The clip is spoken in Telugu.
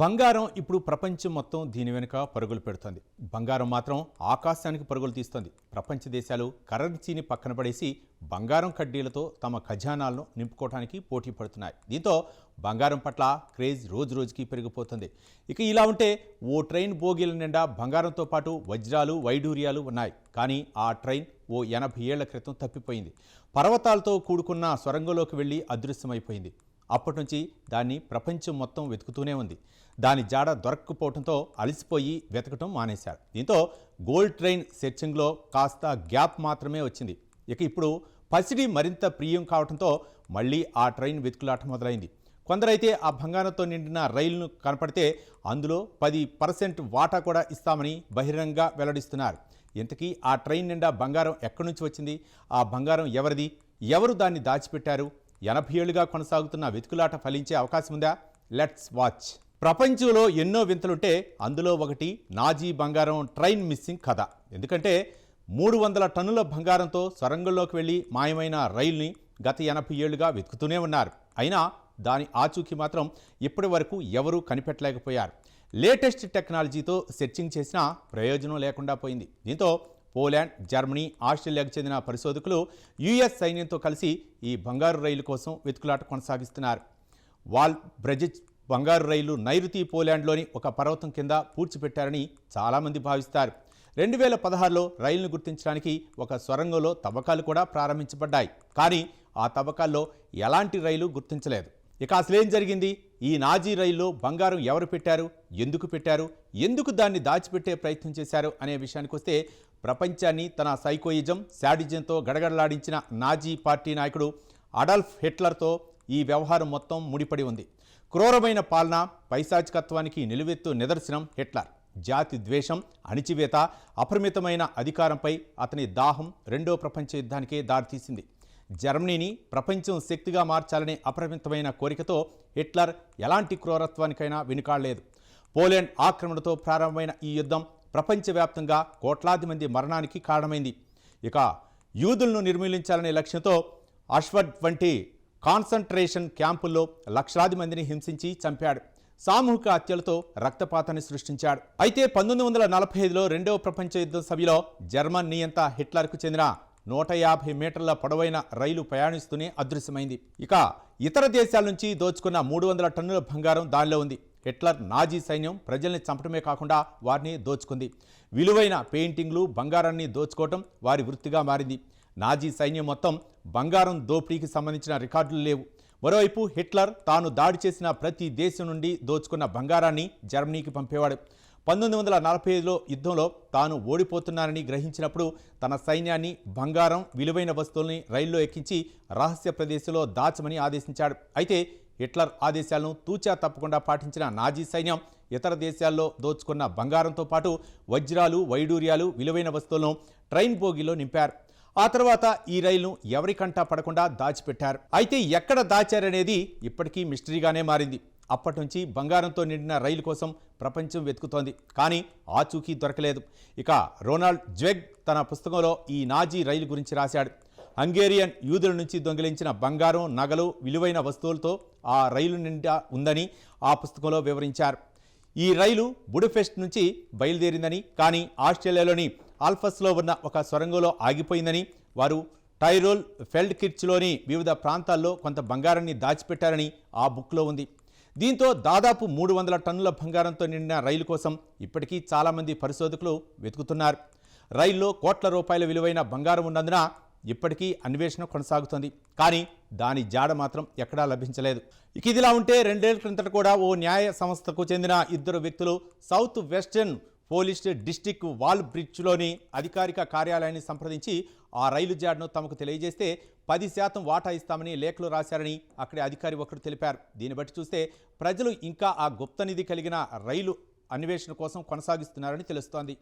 బంగారం ఇప్పుడు ప్రపంచం మొత్తం దీని వెనుక పరుగులు పెడుతోంది. బంగారం మాత్రం ఆకాశానికి పరుగులు తీస్తోంది. ప్రపంచ దేశాలు కరెన్సీని పక్కన పడేసి బంగారం కడ్డీలతో తమ ఖజానాలను నింపుకోవడానికి పోటీ పడుతున్నాయి. దీంతో బంగారం పట్ల క్రేజ్ రోజు రోజుకి పెరిగిపోతుంది. ఇక ఇలా ఉంటే ఓ ట్రైన్ బోగీల నిండా బంగారంతో పాటు వజ్రాలు వైడూర్యాలు ఉన్నాయి. కానీ ఆ ట్రైన్ ఓ ఎనభై ఏళ్ళ క్రితం తప్పిపోయింది. పర్వతాలతో కూడుకున్న సొరంగంలోకి వెళ్ళి అదృశ్యమైపోయింది. అప్పటి నుంచి దాన్ని ప్రపంచం మొత్తం వెతుకుతూనే ఉంది. దాని జాడ దొరక్కపోవడంతో అలసిపోయి వెతకటం మానేశారు దీంతో గోల్డ్ ట్రైన్ సెర్చింగ్లో కాస్త గ్యాప్ మాత్రమే వచ్చింది. ఇక ఇప్పుడు పసిడి మరింత ప్రియం కావడంతో మళ్ళీ ఆ ట్రైన్ వెతుకులాట మొదలైంది. కొందరైతే ఆ బంగారంతో నిండిన రైలును కనపడితే అందులో పది పర్సెంట్ వాటా కూడా ఇస్తామని బహిరంగ వెల్లడిస్తున్నారు. ఇంతకీ ఆ ట్రైన్ నిండా బంగారం ఎక్కడి నుంచి వచ్చింది? ఆ బంగారం ఎవరిది? ఎవరు దాన్ని దాచిపెట్టారు? ఎనభై ఏళ్ళుగా కొనసాగుతున్న వెతుకులాట ఫలించే అవకాశం ఉందా? లెట్స్ వాచ్ ప్రపంచంలో ఎన్నో వింతలుంటే అందులో ఒకటి నాజీ బంగారం ట్రైన్ మిస్సింగ్ కథ. ఎందుకంటే మూడు వందల టన్నుల బంగారంతో సొరంగంలోకి వెళ్ళి మాయమైన రైల్ని గత ఎనభై ఏళ్ళుగా వెతుకుతూనే ఉన్నారు. అయినా దాని ఆచూకీ మాత్రం ఇప్పటి వరకు ఎవరూ కనిపెట్టలేకపోయారు. లేటెస్ట్ టెక్నాలజీతో సెర్చింగ్ చేసినా ప్రయోజనం లేకుండా పోయింది. దీంతో పోలాండ్ జర్మనీ ఆస్ట్రేలియాకు చెందిన పరిశోధకులు యుఎస్ సైన్యంతో కలిసి ఈ బంగారు రైలు కోసం వెతుకులాట కొనసాగిస్తున్నారు. వాల్ బ్రెజిజ్ బంగారు రైలు నైరుతి పోలాండ్లోని ఒక పర్వతం కింద పూడ్చిపెట్టారని చాలామంది భావిస్తారు. రెండు వేల పదహారులో రైలును గుర్తించడానికి ఒక సొరంగంలో తవ్వకాలు కూడా ప్రారంభించబడ్డాయి. కానీ ఆ తవ్వకాల్లో ఎలాంటి రైలు గుర్తించలేదు. ఇక అసలేం జరిగింది? ఈ నాజీ రైల్లో బంగారం ఎవరు పెట్టారు? ఎందుకు పెట్టారు? ఎందుకు దాన్ని దాచిపెట్టే ప్రయత్నం చేశారు? అనే విషయానికి వస్తే ప్రపంచాన్ని తన సైకోయిజం శాడిజంతో గడగడలాడించిన నాజీ పార్టీ నాయకుడు అడల్ఫ్ హిట్లర్తో ఈ వ్యవహారం మొత్తం ముడిపడి ఉంది. క్రూరమైన పాలన పైశాచికత్వానికి నిలువెత్తు నిదర్శనం హిట్లర్. జాతి ద్వేషం అణిచివేత అపరిమితమైన అధికారంపై అతని దాహం రెండో ప్రపంచ యుద్ధానికే దారితీసింది జర్మనీని ప్రపంచం శక్తిగా మార్చాలనే అపరిమితమైన కోరికతో హిట్లర్ ఎలాంటి క్రూరత్వానికైనా వెనుకాడలేదు. పోలాండ్ ఆక్రమణతో ప్రారంభమైన ఈ యుద్ధం ప్రపంచవ్యాప్తంగా కోట్లాది మంది మరణానికి కారణమైంది. ఇక యూదులను నిర్మూలించాలనే లక్ష్యంతో అష్వర్డ్ వంటి కాన్సంట్రేషన్ క్యాంపుల్లో లక్షలాది మందిని హింసించి చంపాడు. సామూహిక హత్యలతో రక్తపాతాన్ని సృష్టించాడు. అయితే పంతొమ్మిది వందల నలభై ఐదులో రెండవ ప్రపంచ యుద్ధం సభలో జర్మన్ నియంత హిట్లర్కు చెందిన నూట యాభై మీటర్ల పొడవైన రైలు ప్రయాణిస్తూనే అదృశ్యమైంది. ఇక ఇతర దేశాల నుంచి దోచుకున్న మూడు వందల టన్నుల బంగారం దానిలో ఉంది. హిట్లర్ నాజీ సైన్యం ప్రజల్ని చంపడమే కాకుండా వారిని దోచుకుంది. విలువైన పెయింటింగ్లు బంగారాన్ని దోచుకోవటం వారి వృత్తిగా మారింది. నాజీ సైన్యం మొత్తం బంగారం దోపిడీకి సంబంధించిన రికార్డులు లేవు. మరోవైపు హిట్లర్ తాను దాడి చేసిన ప్రతి దేశం నుండి దోచుకున్న బంగారాన్ని జర్మనీకి పంపేవాడు. పంతొమ్మిది వందల నలభై ఐదులో యుద్ధంలో తాను ఓడిపోతున్నానని గ్రహించినప్పుడు తన సైన్యాన్ని బంగారం విలువైన వస్తువుల్ని రైల్లో ఎక్కించి రహస్య ప్రదేశంలో దాచమని ఆదేశించాడు. అయితే హిట్లర్ ఆదేశాలను తూచా తప్పకుండా పాటించిన నాజీ సైన్యం ఇతర దేశాల్లో దోచుకున్న బంగారంతో పాటు వజ్రాలు వైడూర్యాలు విలువైన వస్తువులను ట్రైన్ బోగిలో నింపారు. ఆ తర్వాత ఈ రైలును ఎవరికంటా పడకుండా దాచిపెట్టారు. అయితే ఎక్కడ దాచారనేది ఇప్పటికీ మిస్టరీగానే మారింది. అప్పటి నుంచి బంగారంతో నిండిన రైలు కోసం ప్రపంచం వెతుకుతోంది. కానీ ఆచూకీ దొరకలేదు. ఇక రొనాల్డ్ జ్వెగ్ తన పుస్తకంలో ఈ నాజీ రైలు గురించి రాశాడు. హంగేరియన్ యూదుల నుంచి దొంగిలించిన బంగారం నగలు విలువైన వస్తువులతో ఆ రైలు నిండా ఉందని ఆ పుస్తకంలో వివరించారు. ఈ రైలు బుడఫెస్ట్ నుంచి బయలుదేరిందని కానీ ఆస్ట్రేలియాలోని ఆల్ఫస్లో ఉన్న ఒక సొరంగంలో ఆగిపోయిందని వారు టైరోల్ ఫెల్డ్ కిర్చ్లోని వివిధ ప్రాంతాల్లో కొంత బంగారాన్ని దాచిపెట్టారని ఆ బుక్లో ఉంది. దీంతో దాదాపు మూడు వందల టన్నుల బంగారంతో నిండిన రైలు కోసం ఇప్పటికీ చాలామంది పరిశోధకులు వెతుకుతున్నారు. రైల్లో కోట్ల రూపాయల విలువైన బంగారం ఉన్నందున ఇప్పటికీ అన్వేషణ కొనసాగుతుంది. కానీ దాని జాడ మాత్రం ఎక్కడా లభించలేదు. ఇక ఇదిలా ఉంటే రెండేళ్ళ క్రిందట కూడా ఓ న్యాయ సంస్థకు చెందిన ఇద్దరు వ్యక్తులు సౌత్ వెస్టర్న్ పోలీస్ డిస్టిక్ వాల్ బ్రిడ్జ్లోని అధికారిక కార్యాలయాన్ని సంప్రదించి ఆ రైలు జాడను తమకు తెలియజేస్తే పది శాతం వాటా ఇస్తామని లేఖలు రాశారని అక్కడి అధికారి ఒకరు తెలిపారు. దీన్ని బట్టి చూస్తే ప్రజలు ఇంకా ఆ గుప్త నిధి కలిగిన రైలు అన్వేషణ కోసం కొనసాగిస్తున్నారని తెలుస్తోంది.